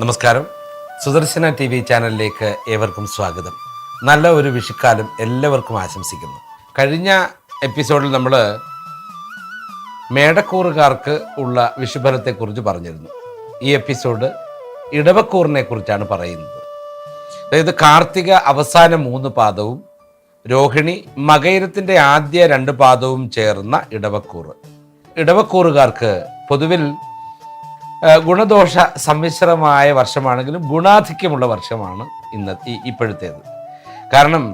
നമസ്കാരം. Sudarshana T V ചാനലിലേക്ക് ഏവർക്കും സ്വാഗതം. നല്ല ഒരു വിഷുക്കാലം എല്ലാവർക്കും ആശംസിക്കുന്നു. കഴിഞ്ഞ എപ്പിസോഡിൽ നമ്മൾ മേടക്കൂറുകാർക്ക് ഉള്ള വിഷുഫലത്തെക്കുറിച്ച് പറഞ്ഞിരുന്നു. ഈ എപ്പിസോഡ് ഇടവക്കൂറിനെ കുറിച്ചാണ് പറയുന്നത്. അതായത് കാർത്തിക അവസാന മൂന്ന് പാദവും രോഹിണി മകയിരത്തിന്റെ ആദ്യ രണ്ട് പാദവും ചേർന്ന ഇടവക്കൂറ്. ഇടവക്കൂറുകാർക്ക് പൊതുവിൽ ഗുണദോഷ സമ്മിശ്രമായ വർഷമാണെങ്കിലും ഗുണാധിക്യമുള്ള വർഷമാണ് ഇന്ന് ഇപ്പോഴത്തേത്. കാരണം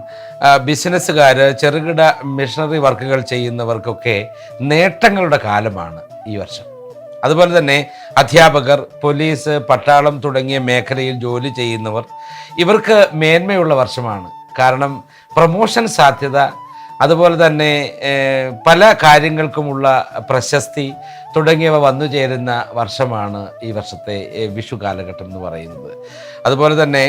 ബിസിനസ്സുകാർ ചെറുകിട മിഷണറി വർക്കുകൾ ചെയ്യുന്നവർക്കൊക്കെ നേട്ടങ്ങളുടെ കാലമാണ് ഈ വർഷം. അതുപോലെ തന്നെ അധ്യാപകർ പോലീസ് പട്ടാളം തുടങ്ങിയ മേഖലയിൽ ജോലി ചെയ്യുന്നവർ ഇവർക്ക് മേന്മയുള്ള വർഷമാണ്. കാരണം പ്രമോഷൻ സാധ്യത അതുപോലെ തന്നെ പല കാര്യങ്ങൾക്കുമുള്ള പ്രശസ്തി തുടങ്ങിയവ വന്നു ചേരുന്ന വർഷമാണ് ഈ വർഷത്തെ വിഷു കാലഘട്ടം എന്ന് പറയുന്നത്. അതുപോലെ തന്നെ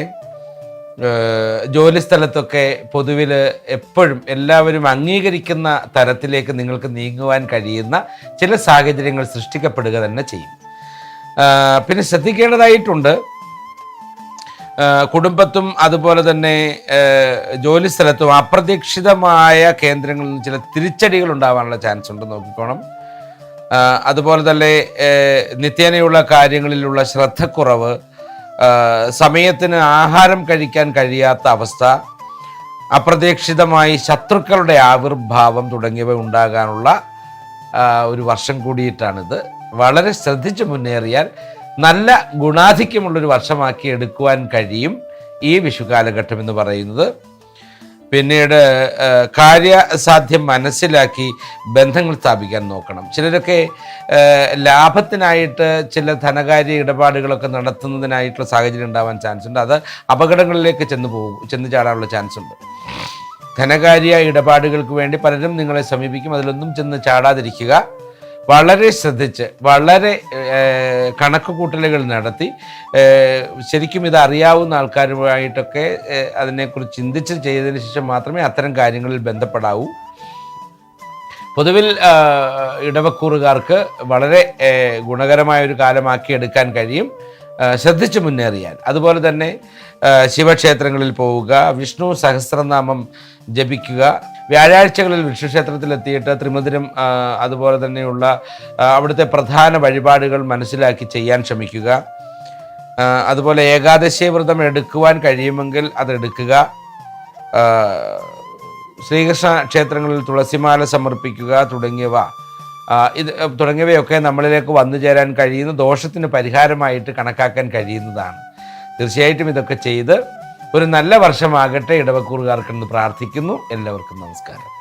ജോലി സ്ഥലത്തൊക്കെ പൊതുവിൽ എപ്പോഴും എല്ലാവരും അംഗീകരിക്കുന്ന തരത്തിലേക്ക് നിങ്ങൾക്ക് നീങ്ങുവാൻ കഴിയുന്ന ചില സാഹചര്യങ്ങൾ സൃഷ്ടിക്കപ്പെടുക തന്നെ ചെയ്യും. പിന്നെ ശ്രദ്ധിക്കേണ്ടതായിട്ടുണ്ട് കുടുംബത്തും അതുപോലെ തന്നെ ജോലി സ്ഥലത്തും അപ്രതീക്ഷിതമായ കേന്ദ്രങ്ങളിൽ ചില തിരിച്ചടികൾ ഉണ്ടാവാനുള്ള ചാൻസ് ഉണ്ട് നോക്കിക്കോണം. അതുപോലെ തന്നെ നിത്യേനയുള്ള കാര്യങ്ങളിലുള്ള ശ്രദ്ധക്കുറവ് സമയത്തിന് ആഹാരം കഴിക്കാൻ കഴിയാത്ത അവസ്ഥ അപ്രതീക്ഷിതമായി ശത്രുക്കളുടെ ആവിർഭാവം തുടങ്ങിയവ ഉണ്ടാകാനുള്ള ഒരു വർഷം കൂടിയിട്ടാണിത്. വളരെ ശ്രദ്ധിച്ച് മുന്നേറിയാൽ നല്ല ഗുണാധിക്യമുള്ളൊരു വർഷമാക്കി എടുക്കുവാൻ കഴിയും ഈ വിഷു കാലഘട്ടം എന്ന് പറയുന്നത്. പിന്നീട് കാര്യസാധ്യം മനസ്സിലാക്കി ബന്ധങ്ങൾ സ്ഥാപിക്കാൻ നോക്കണം. ചിലരൊക്കെ ലാഭത്തിനായിട്ട് ചില ധനകാര്യ ഇടപാടുകളൊക്കെ നടത്തുന്നതിനായിട്ടുള്ള സാഹചര്യം ഉണ്ടാവാൻ ചാൻസ് ഉണ്ട് അത് അപകടങ്ങളിലേക്ക് ചെന്ന് പോകും ചെന്ന് ചാടാനുള്ള ചാൻസ് ഉണ്ട് ധനകാര്യ ഇടപാടുകൾക്ക് വേണ്ടി പലരും നിങ്ങളെ സമീപിക്കും. അതിലൊന്നും ചെന്ന് ചാടാതിരിക്കുക. വളരെ ശ്രദ്ധിച്ച് വളരെ കണക്ക് കൂട്ടലുകൾ നടത്തി ശരിക്കും ഇത് അറിയാവുന്ന ആൾക്കാരുമായിട്ടൊക്കെ അതിനെക്കുറിച്ച് ചിന്തിച്ച് ചെയ്തതിന് ശേഷം മാത്രമേ അത്തരം കാര്യങ്ങളിൽ ബന്ധപ്പെടാവൂ. പൊതുവിൽ ഇടവക്കൂറുകാർക്ക് വളരെ ഗുണകരമായ ഒരു കാലമാക്കി എടുക്കാൻ കഴിയും. ശ്രദ്ധിച്ച് മുന്നേറിയാൽ അതുപോലെ തന്നെ ശിവക്ഷേത്രങ്ങളിൽ പോവുക വിഷ്ണു സഹസ്രനാമം ജപിക്കുക. വ്യാഴാഴ്ചകളിൽ ത്രിമുദ്രം ആ, അതുപോലെ തന്നെയുള്ള അവിടുത്തെ പ്രധാന വഴിപാടുകൾ മനസ്സിലാക്കി ചെയ്യാൻ ശ്രമിക്കുക. അതുപോലെ ഏകാദശി വ്രതം എടുക്കുവാൻ കഴിയുമെങ്കിൽ അതെടുക്കുക ശ്രീകൃഷ്ണ ക്ഷേത്രങ്ങളിൽ തുളസിമാല സമർപ്പിക്കുക തുടങ്ങിയവ ഇത് തുടങ്ങിയവയൊക്കെ നമ്മളിലേക്ക് വന്നു ചേരാൻ കഴിയുന്ന ദോഷത്തിന് പരിഹാരമായിട്ട് കണക്കാക്കാൻ കഴിയുന്നതാണ്. തീർച്ചയായിട്ടും ഇതൊക്കെ ചെയ്ത് ഒരു നല്ല വർഷമാകട്ടെ ഇടവക്കൂറുകാർക്കെന്ന് പ്രാർത്ഥിക്കുന്നു. എല്ലാവർക്കും നമസ്കാരം.